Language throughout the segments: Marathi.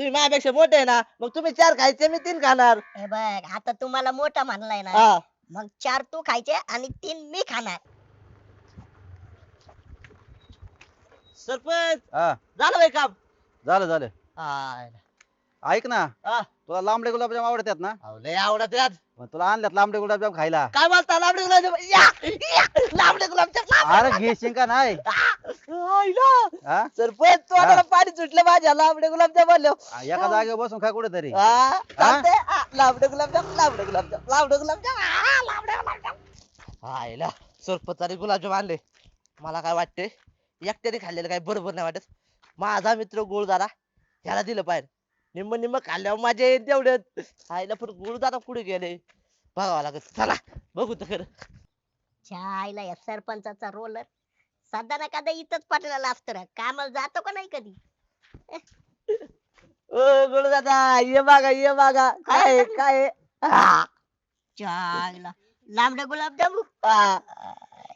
तुम्ही माझ्यापेक्षा मोठे आहे ना मग तुम्ही चार खायचे मी तीन खाणार. हे बघ आता तुम्हाला मोठा म्हणलाय ना हा. मग चार तू खायचे आणि तीन मी खाणार. सरपंच हा. झालं बाई काम? झालं झालं. हा. ऐक ना हा. तुला लांबडे गुलाबजाम आवडतात ना? अहो, लय आवडत यात मग तुला आणल्यात लांबडे गुलाबजाम खायला. काय बोलता लांबडे गुलाबजाम? लांबडे गुलाबजाम अरे घेशील का नाही. हा? सरपंच तोंडाला पाणी सुटलं माझ्या लांबडे गुलाबजाम बोलले. एका जागेवर बसून खा कुठेतरी. हा चालतंय. हा, लांबडे गुलाबजाम लांबडे गुलाबजाम लांबडे गुलाबजाम हा, लांबडे गुलाबजाम. आईला सरपंच आणि गुलाबजाम आणले. मला काय वाटते एकट्याने खाल्लेलं काय बरोबर नाही वाटत. माझा मित्र गुळदारा ह्याला दिलं पाहिजे निम्म निम्म खाल्ल्यावर माझ्या येईल तेवढं आईला पण गुळदारा पुढे गेले? बघावं लागत चला बघू तर खरं. छायला या सरपंचाचा रोलर सदा ना कदा इथंच पाठवलेला असतो रे. कामाला जातो का नाही कधी? ओ गुळदादा ये बघा ये बघा. काय आहे, काय आहे? छायला लांबडे गुलाबजामू हा.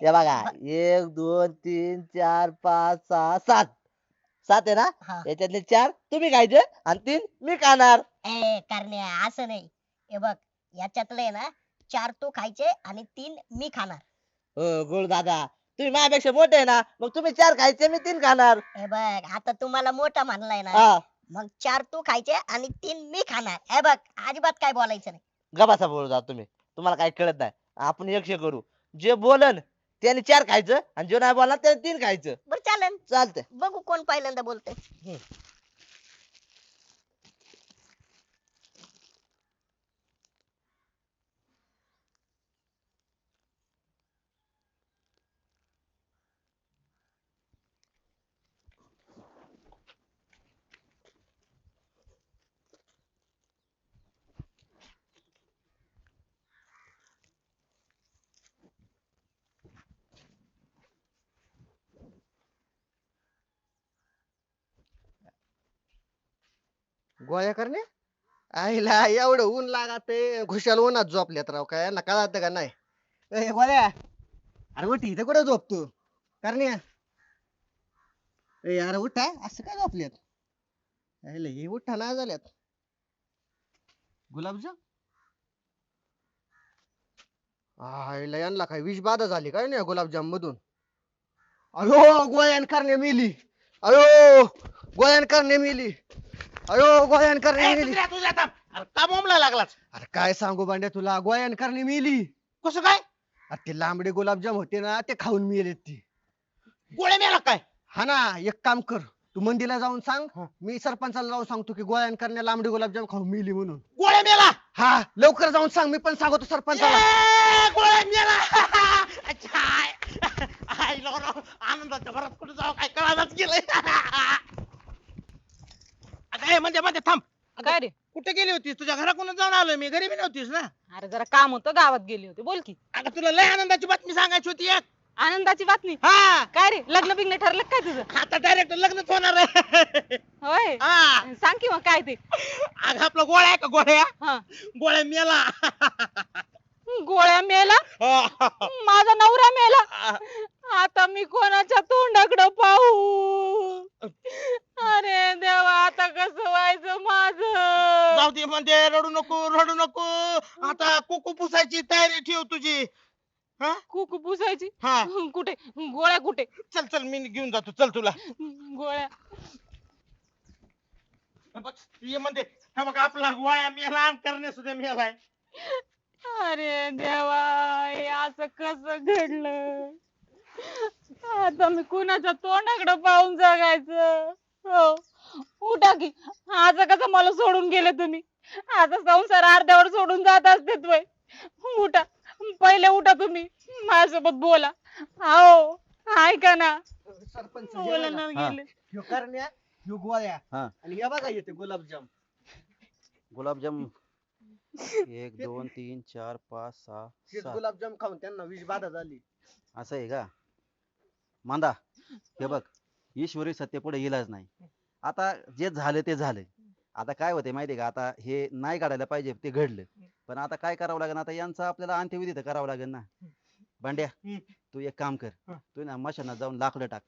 हे बघा. एक दोन तीन चार पाच सहा सात. सात आहे ना? हा. याच्यातले चार तुम्ही खायचे आणि तीन मी खाणार. ए करण्या असं नाही. हे बघ याच्यातले आहे ना चार तू खायचे आणि तीन मी खाणार. हो गुळ दादा तुम्ही माझ्यापेक्षा मोठे आहे ना मग तुम्ही चार खायचे मी तीन खाणार. हे बघ आता तुम्हाला मोठा म्हणलाय ना हा. मग चार तू खायचे आणि तीन मी खाणार. हे बघ अजिबात काय बोलायचं नाही. गबासा बोल दादा तुम्ही. तुम्हाला काही कळत नाही. आपण एकशे करू. जे बोलन त्याने चार खायचं आणि जे नाही बोलणार त्याने तीन खायचं. बरं चालेल चालतंय. बघू कोण पहिल्यांदा बोलतोय. गोळ्या करणे? आईला एवढं ऊन लागत खुशाल उन्हात झोपल्यात राव काय यांना कळत का नाही? ए गोळ्या! अरे उठ इथं कुठं झोपतो? करणे? ए अरे उठा असं काय झोपल्यात? आईला हे उठा ना झाल्यात. गुलाबजाम आईला यांना काय विष बाधा झाली काय नाही गुलाबजाम मधून अयो गोळ्यान करणे मिली! अयो गोळ्यान करणे मिली! अयो गोळ्यान करणे मिली. तुझ्या अरे का बोंबला लागलाच अरे काय सांगू बांड्या तुला? गोळ्यान करणे मिली. कसं काय? अरे ते लांबडे गुलाबजाम होते ना ते खाऊन मिळेल ती. गोळ्या मेला काय? हा ना एक काम कर. तू मंदिरला जाऊन सांग. मी सरपंचाला जाऊन सांगतो की गोळ्यान करण्या लांबडे गुलाबजाम खाऊन मिली म्हणून. गोळ्या मेला? हा लवकर जाऊन सांग. मी पण सांगतो सरपंचाला. ए, गोळ्या मेला. अच्छा. आई लोक आनंदाच्या भरात कुठे जाऊ काय कळालंच गेलंय. आता म्हणजे मध्ये थांब. काय रे? कुठे गेली होतीस? तुझ्या घराकडून जाऊन आलोय मी. घरी बी नव्हतीस ना? अरे जरा काम होतं गावात गेली होती. बोल की. अगं तुला लय आनंदाची बातमी सांगायची होती एक. आनंदाची बातमी? हा. काय रे? लग्न बिग्न ठरलं का काय तुझं? आता डायरेक्ट लग्नच होणार आहे. होय. हा. सांग की मग काय ते? अगं आपला गोळ्या आहे का गोळ्या? हा. गोळ्या मेला. गोळ्या मेला? माझा नवरा मेला. आता मी कोणाच्या तोंडाकडं पाहू? अरे देवा आता कसं व्हायचं माझ? जाऊ दे म्हणजे रडू नको रडू नको. आता कुकू पुसायची तयारी ठेव तुझी. हा? कुकू पुसायची? हा. कुठे? गोळ्या कुठे? चल चल मी घेऊन जातो. चल तुला. गोळ्या. बघ, ये म्हणजे. हा बघ आपला गोळ्या मेला करणे सुद्धा मेलाय. अरे देवा हे असं कसं घडलं? आता मी कुणाच्या तोंडाकडे पाहून जगायचं? हो. उठा की. असं कसं मला सोडून गेले तुम्ही? आता संसार अर्ध्यावर सोडून जात असते तुम्ही उठा. पहिले उठा तुम्ही. माझ्यासोबत बोला. हो. ऐका ना. सरपंच बोला ना. हा. गेले. ह्यो करण्या ह्यो गोळ्या. हा. आणि हे बघा येते गुलाबजाम. गुलाबजाम. एक दोन तीन चार पाच सहा सात. गुलाबजाम खाऊन त्यांना विष बाधा झाली. असं आहे का? मांदा हे बघ ईश्वरी सत्य पुढे इलाज नाही. आता जे झालं ते झालं. आता काय होते माहितीये का? आता हे नाही काढायला पाहिजे ते घडलं. पण आता काय करावं लागेल? आता यांचा आपल्याला अंत्यविधी तर करावं लागेल ना. भांड्या. तू एक काम कर. तू ना मशानात जाऊन लाकडं टाक.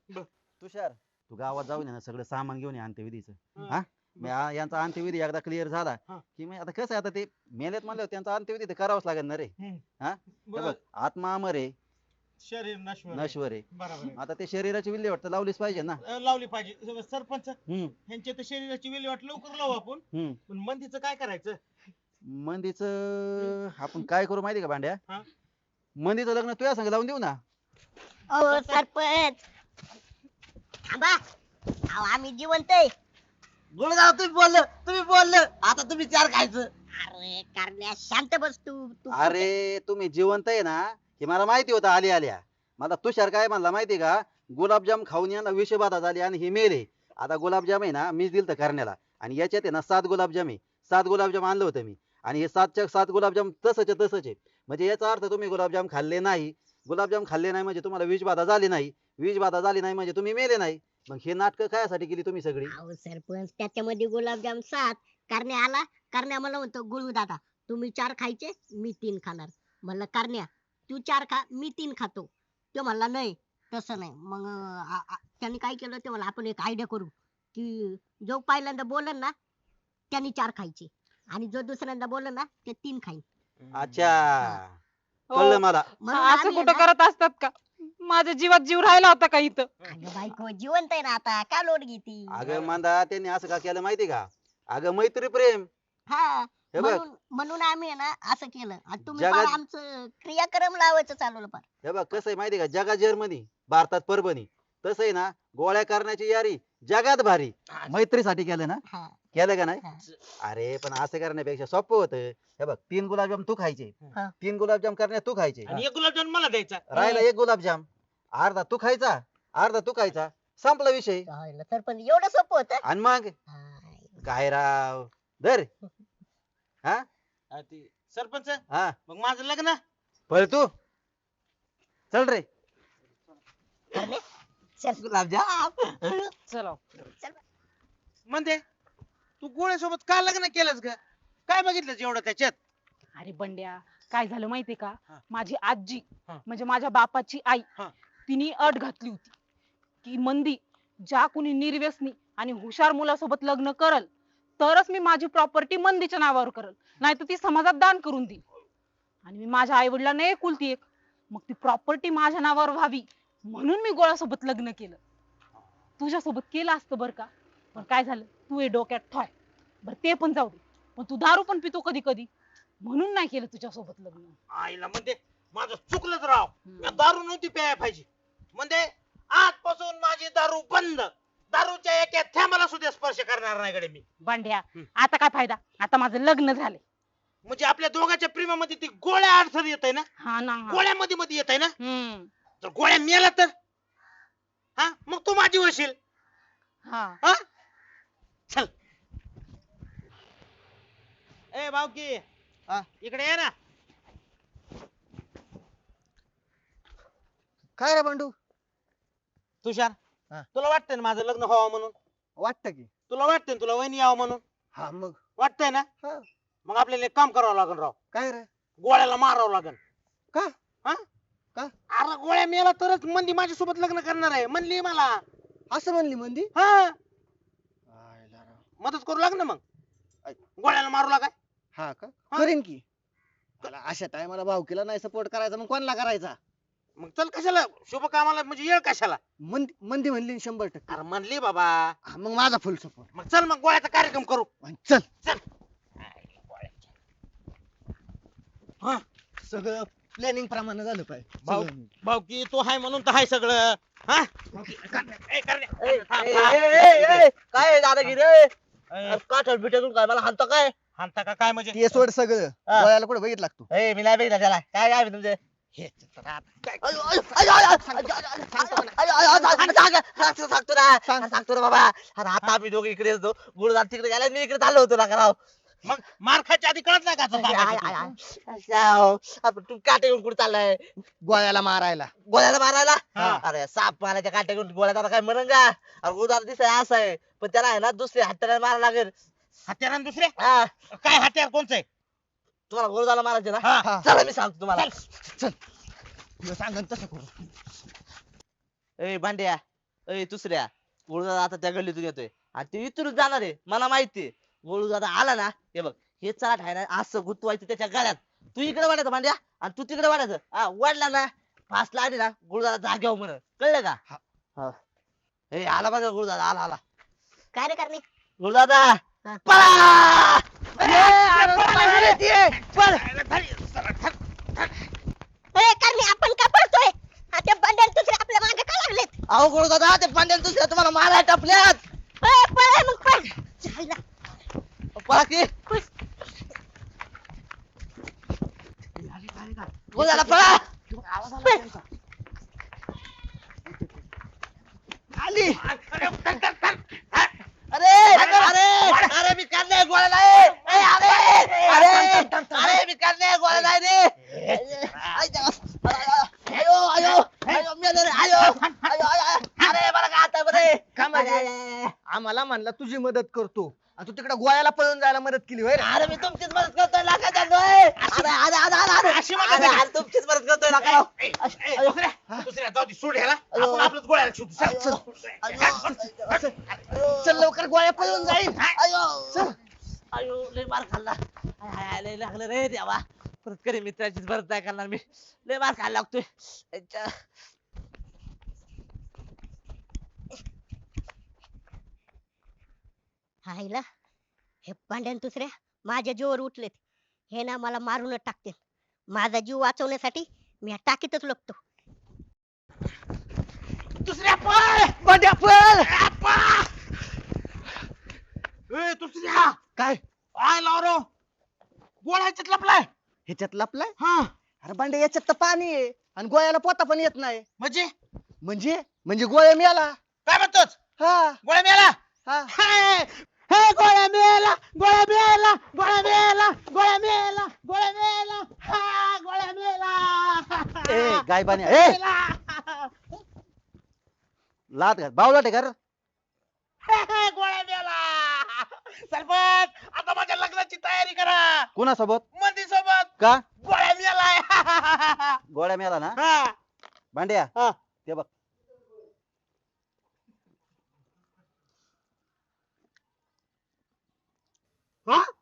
तुषार तू गावात जाऊन ये ना सगळं सामान घेऊन ये अंत्यविधीचं. हं. हा- यांचा अंत्यविधी एकदा क्लिअर झाला. की मग आता कसं आहे आता ते मेलेत म्हणल्यावर त्यांचा अंत्यविधी तर करावाच लागेल ना रे. हा? हे बघ आत्मा अमर आहे. शरीर नश्वर आहे. नश्वर आहे. बरोबर आहे. आता ते शरीराची विल्हेवाट तर लावलीच पाहिजे ना. अं, लावली पाहिजे. सरपंच हम्म. ह्यांच्या तर शरीराची विल्हेवाट लवकर लावू आपण. हम्म. पण मंदीचं काय करायचं? मंदीच आपण काय करू माहिती का भांड्या? हा? मंदीचं लग्न तुझ्या संग लावून देऊ ना. अहो सरपंच. थांबा अहो आम्ही जिवंत आहे. तुम्ही बोललं तुम्ही बोललं. आता तुम्ही चार खायचं. अरे करण्या शांत बस तू. तू अरे तुम्ही जिवंत आहे ना. हे मला माहिती होतं आली आल्या. मला तुषार काय म्हणला माहिती का? गुलाबजाम खाऊन यांना विषबाधा झाली आणि हे मेले. आता गुलाबजाम आहे ना मीच तर करण्याला. आणि याच्यात आहे ना सात गुलाबजाम आहे. सात गुलाबजाम आणलं होतं मी. आणि हे सातच्या सात गुलाबजाम तसंच तसंच. आहे म्हणजे याचा अर्थ तुम्ही गुलाबजाम खाल्ले नाही. गुलाबजाम खाल्ले नाही म्हणजे तुम्हाला विषबाधा झाली नाही. विषबाधा झाली नाही म्हणजे तुम्ही मेले नाही. मग हे नाटकं कायासाठी केली तुम्ही सगळी? अहो सरपंच त्याच्यामध्ये गुलाबजाम सात. करण्या आला. करण्या मला म्हणतो गुळू दादा तुम्ही चार खायचे मी तीन खाणार. म्हणलं करण्या तू चार खा मी तीन खातो. तो म्हणला नाही तसं नाही. मग अं, आ- आ- त्यांनी काय केलं ते म्हणलं आपण एक आयडिया करू. की जो पहिल्यांदा बोलन ना त्यांनी चार खायचे. आणि जो दुसऱ्यांदा बोलन ना ते तीन खाईन. अच्छा. हो. कळलं मला. म्हणून असं आम्ही कुठं ना- करत असतात का? माझ्या जीवात जीव राहिला होता का इथं? अगं बायको जिवंत आहे ना आता. का लोट घेती? अगं मांदा त्यांनी असं का केलं माहिती का? अगं मैत्री प्रेम. हा हे बघ. म्हणून म्हणून आम्ही आहे ना असं केलं. आणि तुम्ही जगात- फार आमचं क्रियाक्रम लावायचं चालवलं पार हे बघ कसं आहे माहिती का? जगा जर्मनी भारतात परभणी. तसं आहे ना गोळ्या करण्याची यारी जगात भारी. मैत्रीसाठी केलं ना? हा. केलं का नाही? हा. अरे पण असं करण्यापेक्षा सोपं होतं. हे बघ तीन गुलाबजाम तू खायचे. हा. तीन गुलाबजाम करण्यात तू खायचे. आणि एक गुलाबजाम मला द्यायचा. राहिला एक गुलाबजाम. अर्धा तू खायचा अर्धा तू खायचा. संपला विषय. तर पण एवढं सोपं होतं. आणि मग. काय राव? धर. हा? अं, ते सरपंच? हा. मग माझं लग्न? पळ तू. चल रे? चल. गुलाबजाम. चला. म्हणते तू गोळ्यासोबत का लग्न केलंस ग? काय बघितलं एवढं त्याच्यात? अरे बंड्या काय झालं माहितीये का? हा. माझी आजी हा. म्हणजे माझ्या बापाची आई हा. तिने अट घातली होती. की मंदी ज्या कुणी निर्व्यसनी आणि हुशार मुलासोबत लग्न करल तरच मी माझी प्रॉपर्टी मंदीच्या नावावर करल. नाही तर ती समाजात दान करून देईल. आणि मी माझ्या आई वडिलांना एकुलती एक मग ती प्रॉपर्टी माझ्या नावावर व्हावी म्हणून मी गोळ्यासोबत लग्न केलं. तुझ्यासोबत केलं असतं बरं का? पण काय झालं? तू हे डोक्यात ठॉय बरं ते पण जाऊ दे. पण तू दारू पण पितो कधी कधी. म्हणून नाही केलं तुझ्यासोबत लग्न. आईला म्हणते माझं चुकलंच राव. मी दारू नव्हती प्यायला पाहिजे. म्हणजे आजपासून माझी दारू बंद. दारूच्या एका थेंबाला सुद्धा स्पर्श करणार नाही कडे मी. बांड्या हम्म. आता काय फायदा? आता माझं लग्न झालंय. म्हणजे आपल्या दोघांच्या प्रेमामध्ये ती गोळ्या अडचण येत आहे ना? हा ना हा. गोळ्यामध्ये मध्ये येत आहे ना? हम्म. तर गोळ्या मेला तर? हा? मग तू माझी होशील. हा. हा? चल. ए भाऊकी. हा? इकडे ये ना. काय रे बंडू? तुषार? हा. तुला वाटतंय ना माझं लग्न व्हावं म्हणून? वाटतं की. तुला वाटतंय ना तुला वहिनी यावं म्हणून? हा मग. वाटतंय ना? हा. मग आपल्याला एक काम करावं लागेल राव. काय रे? गोळ्याला मारावं लागेल. का? हा? का? अरे गोळ्या मेला तरच मंदी माझ्यासोबत लग्न करणार आहे. म्हणली मला. असं म्हणली मंदी? हा. आयला राव. मदत करू लाग ना मग. गोळ्याला मारू लागाय हा का? हा. करीन की. मला अशा टायमाला भावकीला नाही सपोर्ट करायचा. मग कोणाला करायचा? मग चल कशाला? शुभ कामाला म्हणजे येळ कशाला? मंदी मंदी म्हणली ना शंभर टक्के. अरे म्हणली बाबा. हा, मग माझा फुल सपोर्ट मग चल मग गोळ्याचा कार्यक्रम करू. चल. चल. हा सगळं प्लॅनिंग प्रमाणे झालं पाहिजे. भाऊ सगळं. भाऊ की तू हाय म्हणून तर हाय सगळं. हा? ए, करण्या. ए, थांब, ए, थांब. ए, ए, ए, काय आहे दादागिरी ए? काठर बिटेतून काय मला हाणतो काय? हाणता का काय म्हणजे? ते सोड सगळं. हा. गोळ्याला कुठे बघितला का तू? ए मी नाही बघितलं त्याला. काय काय तुमचे? सांगतो इकडे येतो. गुरुदार तिकडे गेला मी इकडे चाललो होतो ना राव मग मार खायच्या आधी कळत नाही का काटे घेऊन कुठे चाललाय? गोळ्याला मारायला. गोळ्याला मारायला? अरे साप मारायच्या काटे घेऊन गोळ्याचा काय मरण का? अरे गुरुदार दिसाय असं आहे. पण त्याला आहे ना दुसरे हत्याला मारा लागेल. हत्यारा दुसरे? काय हत्यार कोणचं आहे? तुम्हाला गुरुदाला मारायचे ना? चला मी सांगतो तुम्हाला. तुला सांगन तसं करू. ए भांड्या. ए दुसऱ्या. गुरुदार आता त्या गल्लीतून येतोय. आणि ते इथूनच जाणार आहे. मला माहितीये गोळू दादा आला ना हे बग हे चाट आहे ना असं गुतवायचं त्याच्या गळ्यात. तू इकडे वाढायचं भांड्या. आणि तू तिकडे वाढायचं हा वाढला ना फास लागली ना गोळू दादा जाग्यावर म्हण कळलं का? हा. हे. आला बघा गोळू दादा आला आला. काय रे करणे? गोळू दादा हा. पळा! ए, अरे, पळा रे ते, पळ. ए करणे आपण का पळतोय? हा, ते बंडल दुसरे आपल्या मागे का लागलेत? अहो दादा ते पांड्यान दुसऱ्या तुम्हाला मारायला टापल्यात. ए, पळ मग पळ. जायला. पळा की. गोळू दादा पळा. आली अरे अरे अरे मी करणे गोळ्या नाही ए, अरे अरे अरे मी करणे गोळ्या नाही रे आई देवा. आयो आयो आयो मेलं रे आयो आयो आयो अरे मला काय आता बरे का आम्हाला म्हणला तुझी मदत करतो. आणि तू तिकडे गोव्याला पळून जायला मदत केली होय रे? अरे मी तुमचीच मदत करतोय लागा अरे अरे अरे अरे अरे. अशी मदत अरे आहे. अरे तुमचीच मदत करतोय. लागा ए, ए, दुसऱ्या दुसऱ्या जाऊ दे सोड ह्याला. आपण आपलंच गोळ्याला शोधू. चल. चल. लवकर गोळ्या पळून जाईल. अयो. अयो लय मार खाल्ला. हाय, हाय, हाय, लय लागलं रे देवा. परत कधी मित्राचीच भरत नाही करणार मी. लय मार खायला लागतोय. अच्छा. हायला हे पांड्यान दुसऱ्या माझ्या जीवावर उठलेत. हे ना मला मारूनच टाकतील. माझा जीव वाचवण्यासाठी मी या टाकीतच लपतो. दुसऱ्या पळ! बंड्या पळ! ए दुसऱ्या! काय? आय लावरो गोळ्याच्यात लपलाय. ह्याच्यात लपलाय? हा. अरे बांड्या याच्यात तर पाणी आहे. आणि गोळ्याला पोता पण येत नाही. म्हणजे? म्हणजे? म्हणजे गोळ्या मिळाला. काय म्हणतोस? हा. गोळ्या मिळाला हा. हाय! हे गोळ्या मिळाला गोळ्या मिळाला गोळ्या मिळाला गोळ्या मिळाला गोळ्या मिळाला हा गोळ्या मिळाला ए गायबाने ए मिळाला. लात घाल बावला टेकर हे, गोळ्या मिळाला सरपंच आता माझ्या लग्नाची तयारी करा. कोणासोबत? मंदी सोबत. का? गोळ्या मिळालाय गोळ्या मिळाला ना? हा. भांड्या? हा. ते बघ. हा?